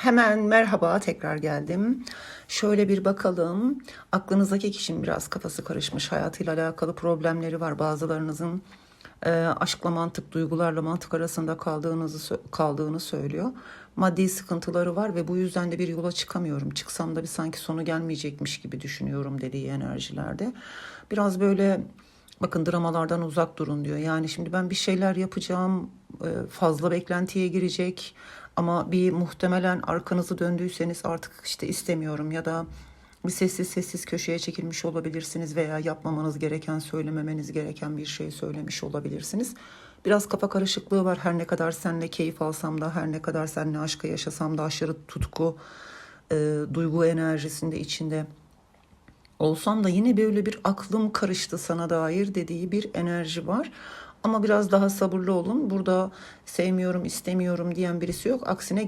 Hemen merhaba tekrar geldim. Şöyle bir bakalım. Aklınızdaki kişinin biraz kafası karışmış. Hayatıyla alakalı problemleri var. Bazılarınızın e, aşkla mantık, duygularla mantık arasında kaldığınızı kaldığını söylüyor. Maddi sıkıntıları var ve bu yüzden de bir yola çıkamıyorum. Çıksam da bir sanki sonu gelmeyecekmiş gibi düşünüyorum dediği enerjilerde. Biraz böyle Bakın dramalardan uzak durun diyor. Yani şimdi ben bir şeyler yapacağım, e, fazla beklentiye girecek ama bir muhtemelen arkanızı döndüyseniz artık işte istemiyorum ya da bir sessiz sessiz köşeye çekilmiş olabilirsiniz veya yapmamanız gereken, söylememeniz gereken bir şey söylemiş olabilirsiniz. Biraz kafa karışıklığı var. Her ne kadar seninle keyif alsam da, her ne kadar seninle aşkı yaşasam da aşırı tutku, e, duygu enerjisinde içinde olsam da yine böyle bir aklım karıştı sana dair dediği bir enerji var. Ama biraz daha sabırlı olun. Burada sevmiyorum, istemiyorum diyen birisi yok. Aksine